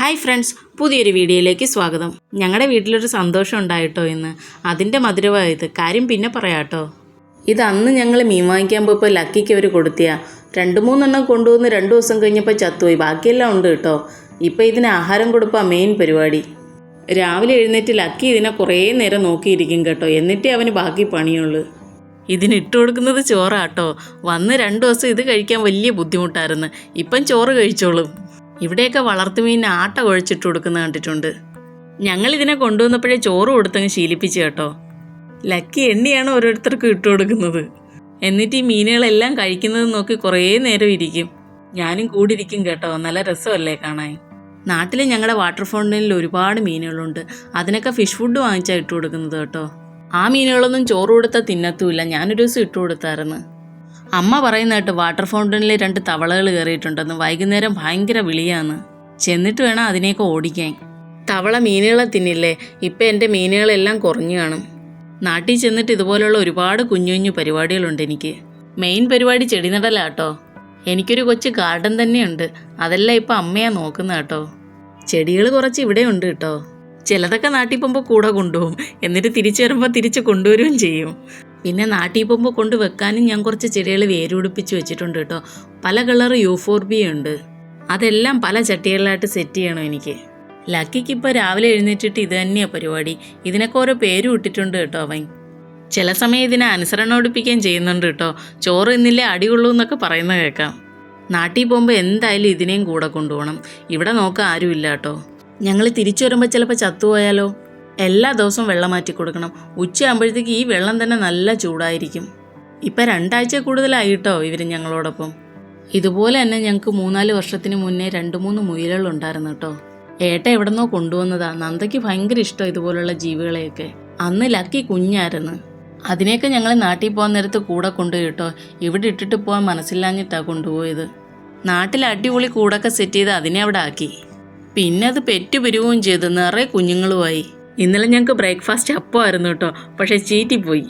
Hi friends പുതിയൊരു വീഡിയോയിലേക്ക് സ്വാഗതം. ഞങ്ങളുടെ വീട്ടിലൊരു സന്തോഷം ഉണ്ടായിട്ടോ ഇന്ന്. അതിന്റെ മധുരമായത് കാര്യം പിന്നെ പറയാട്ടോ. ഇത് അന്ന് ഞങ്ങൾ മീൻ വാങ്ങിക്കാൻ പോയപ്പോൾ ലക്കിക്ക് അവർ കൊടുത്തിയ. രണ്ട് മൂന്നെണ്ണം കൊണ്ടുവന്ന് രണ്ട് ദിവസം കഴിഞ്ഞപ്പോൾ ചത്തുപോയി. ബാക്കിയെല്ലാം ഉണ്ട് കേട്ടോ. ഇപ്പം ഇതിന് ആഹാരം കൊടുപ്പാ മെയിൻ പരിപാടി. രാവിലെ എഴുന്നേറ്റ് ലക്കി ഇതിനെ കുറേ നേരം നോക്കിയിരിക്കും കേട്ടോ. എന്നിട്ടേ അവന് ബാക്കി പണിയുള്ളൂ. ഇതിന് ഇട്ട് കൊടുക്കുന്നത് ചോറാട്ടോ വന്ന് രണ്ട് ദിവസം ഇത് കഴിക്കാൻ വലിയ ബുദ്ധിമുട്ടായിരുന്നു. ഇപ്പം ചോറ് കഴിച്ചോളും. ഇവിടെയൊക്കെ വളർത്തുമീനിന് ആട്ട കുഴച്ചിട്ട് കൊടുക്കുന്ന കണ്ടിട്ടുണ്ട്. ഞങ്ങൾ ഇതിനെ കൊണ്ടുവന്നപ്പോഴേ ചോറ് കൊടുത്തങ്ങ് ശീലിപ്പിച്ചു കേട്ടോ. ലക്കി എണ്ണിയാണ് ഓരോരുത്തർക്കും ഇട്ട് കൊടുക്കുന്നത്. എന്നിട്ട് ഈ മീനുകളെല്ലാം കഴിക്കുന്നത് നോക്കി കുറേ നേരം ഇരിക്കും. ഞാനും കൂടിയിരിക്കും കേട്ടോ. നല്ല രസമല്ലേ കാണാൻ. നാട്ടിൽ ഞങ്ങളുടെ വാട്ടർ ഫൗണ്ടനിൽ ഒരുപാട് മീനുകളുണ്ട്. അതിനൊക്കെ ഫിഷ് ഫുഡ് വാങ്ങിച്ചാൽ ഇട്ട് കൊടുക്കുന്നത് കേട്ടോ. ആ മീനുകളൊന്നും ചോറ് കൊടുത്താൽ തിന്നത്തുമില്ല. ഞാനൊരു ദിവസം ഇട്ട് കൊടുത്തായിരുന്നു. അമ്മ പറയുന്ന കേട്ട് വാട്ടർ ഫൗണ്ടനിൽ രണ്ട് തവളകൾ കയറിയിട്ടുണ്ടെന്ന് വൈകുന്നേരം ഭയങ്കര വിളിയാന്ന് ചെന്നിട്ട് വേണം അതിനെയൊക്കെ ഓടിക്കാൻ. തവള മീനുകളെ തിന്നില്ലേ? ഇപ്പം എന്റെ മീനുകളെല്ലാം കുറഞ്ഞു കാണും. നാട്ടിൽ ചെന്നിട്ട് ഇതുപോലെയുള്ള ഒരുപാട് കുഞ്ഞു കുഞ്ഞു പരിപാടികളുണ്ട് എനിക്ക്. മെയിൻ പരിപാടി ചെടി നടലാട്ടോ എനിക്കൊരു കൊച്ചു ഗാർഡൻ തന്നെയുണ്ട്. അതെല്ലാം ഇപ്പം അമ്മയാ നോക്കുന്ന കേട്ടോ. ചെടികൾ കുറച്ച് ഇവിടെ ഉണ്ട് കേട്ടോ. ചിലതൊക്കെ നാട്ടിൽ പോകുമ്പോൾ കൂടെ കൊണ്ടുപോകും. എന്നിട്ട് തിരിച്ചു വരുമ്പോൾ തിരിച്ച് കൊണ്ടുവരികയും ചെയ്യും. പിന്നെ നാട്ടിൽ പോകുമ്പോൾ കൊണ്ട് വെക്കാനും ഞാൻ കുറച്ച് ചെടികൾ വേരുപിടിപ്പിച്ച് വെച്ചിട്ടുണ്ട് കേട്ടോ. പല കളർ യൂഫോർബിയ ഉണ്ട്. അതെല്ലാം പല ചട്ടികളിലായിട്ട് സെറ്റ് ചെയ്യണം എനിക്ക്. ലക്കിക്ക് ഇപ്പോൾ രാവിലെ എഴുന്നേറ്റിട്ട് ഇത് തന്നെയാണ് പരിപാടി. ഇതിനൊക്കെ ഓരോ പേരും ഇട്ടിട്ടുണ്ട് കേട്ടോ അവൻ. ചില സമയം ഇതിനെ അനുസരണം ഒടിപ്പിക്കുകയും ചെയ്യുന്നുണ്ട് കേട്ടോ. ചോറ് ഇന്നില്ലേ അടിയുള്ളൂ എന്നൊക്കെ പറയുന്നത് കേൾക്കാം. നാട്ടിൽ പോകുമ്പോൾ എന്തായാലും ഇതിനെയും കൂടെ കൊണ്ടുപോകണം. ഇവിടെ നോക്കാൻ ആരുമില്ല കേട്ടോ. ഞങ്ങൾ തിരിച്ചു വരുമ്പോൾ ചിലപ്പോൾ ചത്തുപോയാലോ? എല്ലാ ദിവസവും വെള്ളം മാറ്റി കൊടുക്കണം. ഉച്ചയാകുമ്പോഴത്തേക്ക് ഈ വെള്ളം തന്നെ നല്ല ചൂടായിരിക്കും. ഇപ്പം രണ്ടാഴ്ച കൂടുതലായി കേട്ടോ ഇവർ ഞങ്ങളോടൊപ്പം. ഇതുപോലെ തന്നെ ഞങ്ങൾക്ക് മൂന്നാൽ വർഷത്തിന് മുന്നേ രണ്ട് മൂന്ന് മുയലുകളുണ്ടായിരുന്നു കേട്ടോ ഏട്ട എവിടെന്നോ കൊണ്ടുവന്നതാ. നന്ദയ്ക്ക് ഭയങ്കര ഇഷ്ടം ഇതുപോലുള്ള ജീവികളെയൊക്കെ. അന്ന് ലക്കി കുഞ്ഞായിരുന്നു. അതിനെയൊക്കെ ഞങ്ങൾ നാട്ടിൽ പോകാൻ നേരത്ത് കൂടെ കൊണ്ടുപോയി കേട്ടോ ഇവിടെ ഇട്ടിട്ട് പോകാൻ മനസ്സില്ലാഞ്ഞിട്ടാണ് കൊണ്ടുപോയത്. നാട്ടിൽ അടിപൊളി കൂടൊക്കെ സെറ്റ് ചെയ്ത് അതിനെ അവിടെ ആക്കി. പിന്നെ അത് പെറ്റു ചെയ്ത് ചെയ്തു നിറയെ കുഞ്ഞുങ്ങളുമായി. ഇന്നലെ ഞങ്ങൾക്ക് ബ്രേക്ക്ഫാസ്റ്റ് അപ്പമായിരുന്നു കേട്ടോ. പക്ഷെ ചീറ്റിപ്പോയി.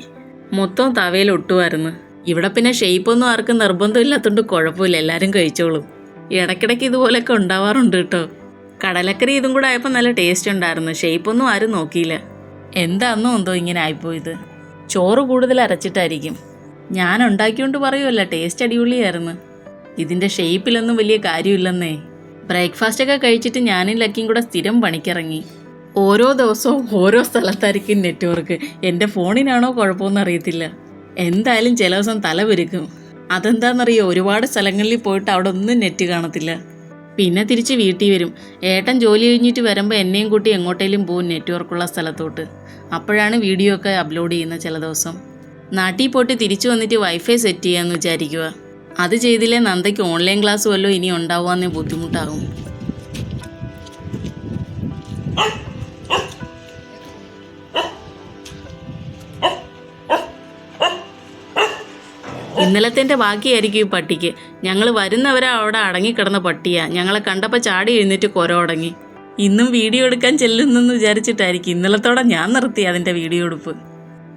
മൊത്തം തവയിൽ ഒട്ടുമായിരുന്നു. ഇവിടെ പിന്നെ ഷെയ്പ്പൊന്നും ആർക്കും നിർബന്ധം ഇല്ലാത്തതുകൊണ്ട് കുഴപ്പമില്ല എല്ലാവരും കഴിച്ചോളും. ഇടയ്ക്കിടയ്ക്ക് ഇതുപോലെയൊക്കെ ഉണ്ടാവാറുണ്ട് കേട്ടോ. കടലക്കറി ഇതും കൂടെ ആയപ്പോൾ നല്ല ടേസ്റ്റ് ഉണ്ടായിരുന്നു. ഷെയ്പ്പൊന്നും ആരും നോക്കിയില്ല. എന്താണെന്നോ എന്തോ ഇങ്ങനെ ആയിപ്പോയത്? ചോറ് കൂടുതൽ അരച്ചിട്ടായിരിക്കും. ഞാൻ ഉണ്ടാക്കിയോണ്ട് പറയുമല്ല ടേസ്റ്റ് അടിപൊളിയായിരുന്നു. ഇതിന്റെ ഷേപ്പിലൊന്നും വലിയ കാര്യമില്ലെന്നേ. ബ്രേക്ക്ഫാസ്റ്റ് ഒക്കെ കഴിച്ചിട്ട് ഞാനും ലക്കിയും കൂടെ സ്ഥിരം പണിക്കിറങ്ങി. ഓരോ ദിവസവും ഓരോ സ്ഥലത്തായിരിക്കും നെറ്റ്വർക്ക്. എന്റെ ഫോണിനാണോ കുഴപ്പമൊന്നും അറിയത്തില്ല. എന്തായാലും ചില ദിവസം തല പെരുക്കും അതെന്താണെന്നറിയോ ഒരുപാട് സ്ഥലങ്ങളിൽ പോയിട്ട് അവിടെ ഒന്നും നെറ്റ് കാണത്തില്ല. പിന്നെ തിരിച്ച് വീട്ടിൽ വരും. ഏട്ടൻ ജോലി കഴിഞ്ഞിട്ട് വരുമ്പോൾ എന്നെയും കൂട്ടി എങ്ങോട്ടേലും പോകും നെറ്റ്വർക്കുള്ള സ്ഥലത്തോട്ട്. അപ്പോഴാണ് വീഡിയോ ഒക്കെ അപ്ലോഡ് ചെയ്യുന്നത് ചില ദിവസം. നാട്ടിൽ പോയിട്ട് തിരിച്ചു വന്നിട്ട് വൈഫൈ സെറ്റ് ചെയ്യാമെന്ന് വിചാരിക്കുക അത് ചെയ്തില്ലേ നന്ദയ്ക്ക് ഓൺലൈൻ ക്ലാസ് വല്ലതും ഇനി ഉണ്ടാവുകയെന്നേ ബുദ്ധിമുട്ടാകും ഇന്നലത്തെ ബാക്കിയായിരിക്കും ഈ പട്ടിക്ക്. ഞങ്ങൾ വരുന്നവരാ അവിടെ അടങ്ങിക്കിടന്ന പട്ടിയാ. ഞങ്ങളെ കണ്ടപ്പോൾ ചാടി എഴുന്നേറ്റ് കൊര തുടങ്ങി ഇന്നും വീഡിയോ എടുക്കാൻ ചെല്ലുന്നെന്ന് വിചാരിച്ചിട്ടായിരിക്കും. ഇന്നലത്തോടെ ഞാൻ നിർത്തി അതിന്റെ വീഡിയോ എടുപ്പ്.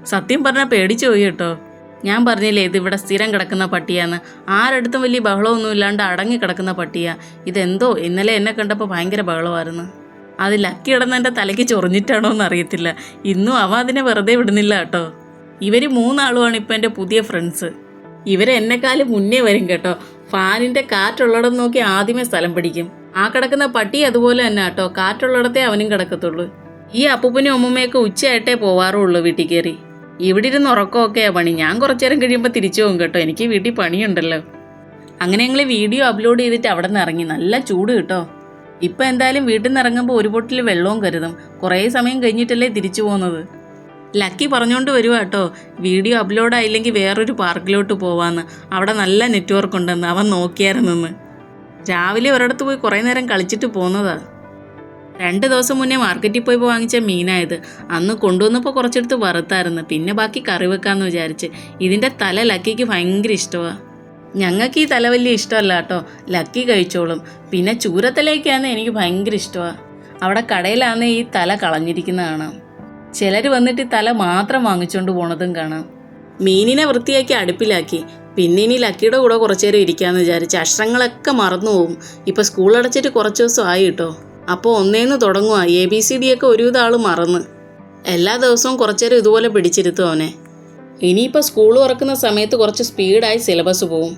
സത്യം പറഞ്ഞാൽ പേടിച്ചു പോയി കേട്ടോ. ഞാൻ പറഞ്ഞില്ലേ ഇത് ഇവിടെ സ്ഥിരം കിടക്കുന്ന പട്ടിയാന്ന്. ആരടുത്തും വലിയ ബഹളമൊന്നും ഇല്ലാണ്ട് അടങ്ങി കിടക്കുന്ന പട്ടിയാ. ഇതെന്തോ ഇന്നലെ എന്നെ കണ്ടപ്പോൾ ഭയങ്കര ബഹളമായിരുന്നു. അത് ലക്കി കിടന്ന് എന്റെ തലയ്ക്ക് ചൊറിഞ്ഞിട്ടാണോ എന്ന് അറിയത്തില്ല ഇന്നും അവ അതിനെ വെറുതെ വിടുന്നില്ല കേട്ടോ. ഇവർ മൂന്നാളുമാണ് ഇപ്പം എന്റെ പുതിയ ഫ്രണ്ട്സ്. ഇവരെന്നെക്കാളും മുന്നേ വരും കേട്ടോ. ഫാനിന്റെ കാറ്റുള്ളിടം നോക്കി ആദ്യമേ സ്ഥലം പിടിക്കും. ആ കിടക്കുന്ന പട്ടി അതുപോലെ തന്നെ കേട്ടോ. കാറ്റുള്ളിടത്തെ അവനും കിടക്കത്തുള്ളൂ. ഈ അപ്പൂപ്പനും അമ്മൂമ്മയൊക്കെ ഉച്ചയായിട്ടേ പോവാറുള്ളൂ വീട്ടിൽ കയറി. ഇവിടെ ഇരുന്ന് ഉറക്കമൊക്കെയാ പണി. ഞാൻ കുറച്ചേരം കഴിയുമ്പോൾ തിരിച്ചു പോകും കേട്ടോ. എനിക്ക് വീട്ടിൽ പണിയുണ്ടല്ലോ. അങ്ങനെ ഞങ്ങൾ വീഡിയോ അപ്ലോഡ് ചെയ്തിട്ട് അവിടെ നിന്ന് ഇറങ്ങി. നല്ല ചൂട് കേട്ടോ. ഇപ്പം എന്തായാലും വീട്ടിൽ നിന്ന് ഇറങ്ങുമ്പോൾ ഒരു ബോട്ടിൽ വെള്ളവും കരുതും. കുറേ സമയം കഴിഞ്ഞിട്ടല്ലേ തിരിച്ചു പോകുന്നത്. ലക്കി പറഞ്ഞുകൊണ്ട് വരുവാ കേട്ടോ വീഡിയോ അപ്ലോഡ് ആയില്ലെങ്കിൽ വേറൊരു പാർക്കിലോട്ട് പോവാന്ന്. അവിടെ നല്ല നെറ്റ്വർക്ക് ഉണ്ടെന്ന്. അവൻ നോക്കിയായിരുന്നെന്ന്. രാവിലെ ഒരിടത്ത് പോയി കുറേ നേരം കളിച്ചിട്ട് പോന്നതാ. രണ്ട് ദിവസം മുന്നേ മാർക്കറ്റിൽ പോയി വാങ്ങിച്ച മീനായത്. അന്ന് കൊണ്ടുവന്നപ്പോൾ കുറച്ചെടുത്ത് വറുത്തായിരുന്നു. പിന്നെ ബാക്കി കറി വെക്കാമെന്ന് വിചാരിച്ച്. ഇതിന്റെ തല ലക്കിക്ക് ഭയങ്കര ഇഷ്ടമാണ് ഞങ്ങൾക്ക് ഈ തല വലിയ ഇഷ്ടമല്ല കേട്ടോ ലക്കി കഴിച്ചോളും. പിന്നെ ചൂരത്തലേക്കാണ് എനിക്ക് ഭയങ്കര ഇഷ്ടമാണ് അവിടെ കടയിലാണ് ഈ തല കളഞ്ഞിരിക്കുന്നത് കാണാം. ചിലർ വന്നിട്ട് തല മാത്രം വാങ്ങിച്ചുകൊണ്ട് പോണതും കാണാം. മീനിനെ വൃത്തിയാക്കി അടുപ്പിലാക്കി. പിന്നെ ഇനി ലക്കിയുടെ കൂടെ കുറച്ചു നേരം ഇരിക്കാമെന്ന് വിചാരിച്ച് അക്ഷരങ്ങളൊക്കെ മറന്നു പോകും ഇപ്പം സ്കൂൾ അടച്ചിട്ട് കുറച്ച് ദിവസം ആയി കേട്ടോ അപ്പോൾ ഒന്നേന്ന് തുടങ്ങുക എ ബി സി ഡി ഒക്കെ ഒരു ആൾ മറന്ന്. എല്ലാ ദിവസവും കുറച്ചേരം ഇതുപോലെ പിടിച്ചിരുത്തും അവനെ. ഇനിയിപ്പോൾ സ്കൂൾ തുറക്കുന്ന സമയത്ത് കുറച്ച് സ്പീഡായി സിലബസ് പോവും.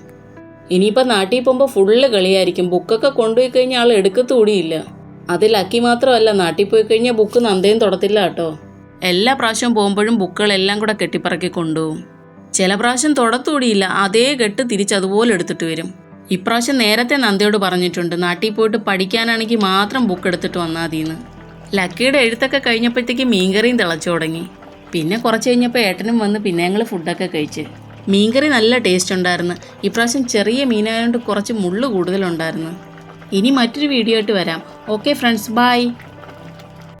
ഇനിയിപ്പോൾ നാട്ടിൽ പോകുമ്പോൾ ഫുള്ള് കളിയായിരിക്കും. ബുക്കൊക്കെ കൊണ്ടുപോയി കഴിഞ്ഞാൽ ആൾ എടുക്കത്തുകൂടിയില്ല. അത് ലക്കി മാത്രമല്ല നാട്ടിൽ പോയി കഴിഞ്ഞാൽ ബുക്ക് നന്ദയും തുടത്തില്ല കേട്ടോ എല്ലാ പ്രാവശ്യം പോകുമ്പോഴും ബുക്കുകളെല്ലാം കൂടെ കെട്ടിപ്പറക്കി കൊണ്ടുപോകും ചില പ്രാവശ്യം തുടത്തൂടിയില്ല അതേ കെട്ട് തിരിച്ച് അതുപോലെ എടുത്തിട്ട് വരും. ഇപ്രാവശ്യം നേരത്തെ നന്ദയോട് പറഞ്ഞിട്ടുണ്ട് നാട്ടിൽ പോയിട്ട് പഠിക്കാനാണെങ്കിൽ മാത്രം ബുക്ക് എടുത്തിട്ട് വന്നാൽ മതിയെന്ന്. ലക്കിയുടെ എഴുത്തൊക്കെ കഴിഞ്ഞപ്പോഴത്തേക്ക് മീൻകറിയും തിളച്ചു തുടങ്ങി. പിന്നെ കുറച്ച് കഴിഞ്ഞപ്പോൾ ഏട്ടനും വന്ന് പിന്നെ ഞങ്ങൾ ഫുഡൊക്കെ കഴിച്ച്. മീൻകറി നല്ല ടേസ്റ്റ് ഉണ്ടായിരുന്നു. ഇപ്രാവശ്യം ചെറിയ മീനായതുകൊണ്ട് കുറച്ച് മുള്ളു കൂടുതലുണ്ടായിരുന്നു. ഇനി മറ്റൊരു വീഡിയോ ആയിട്ട് വരാം. Okay friends bye.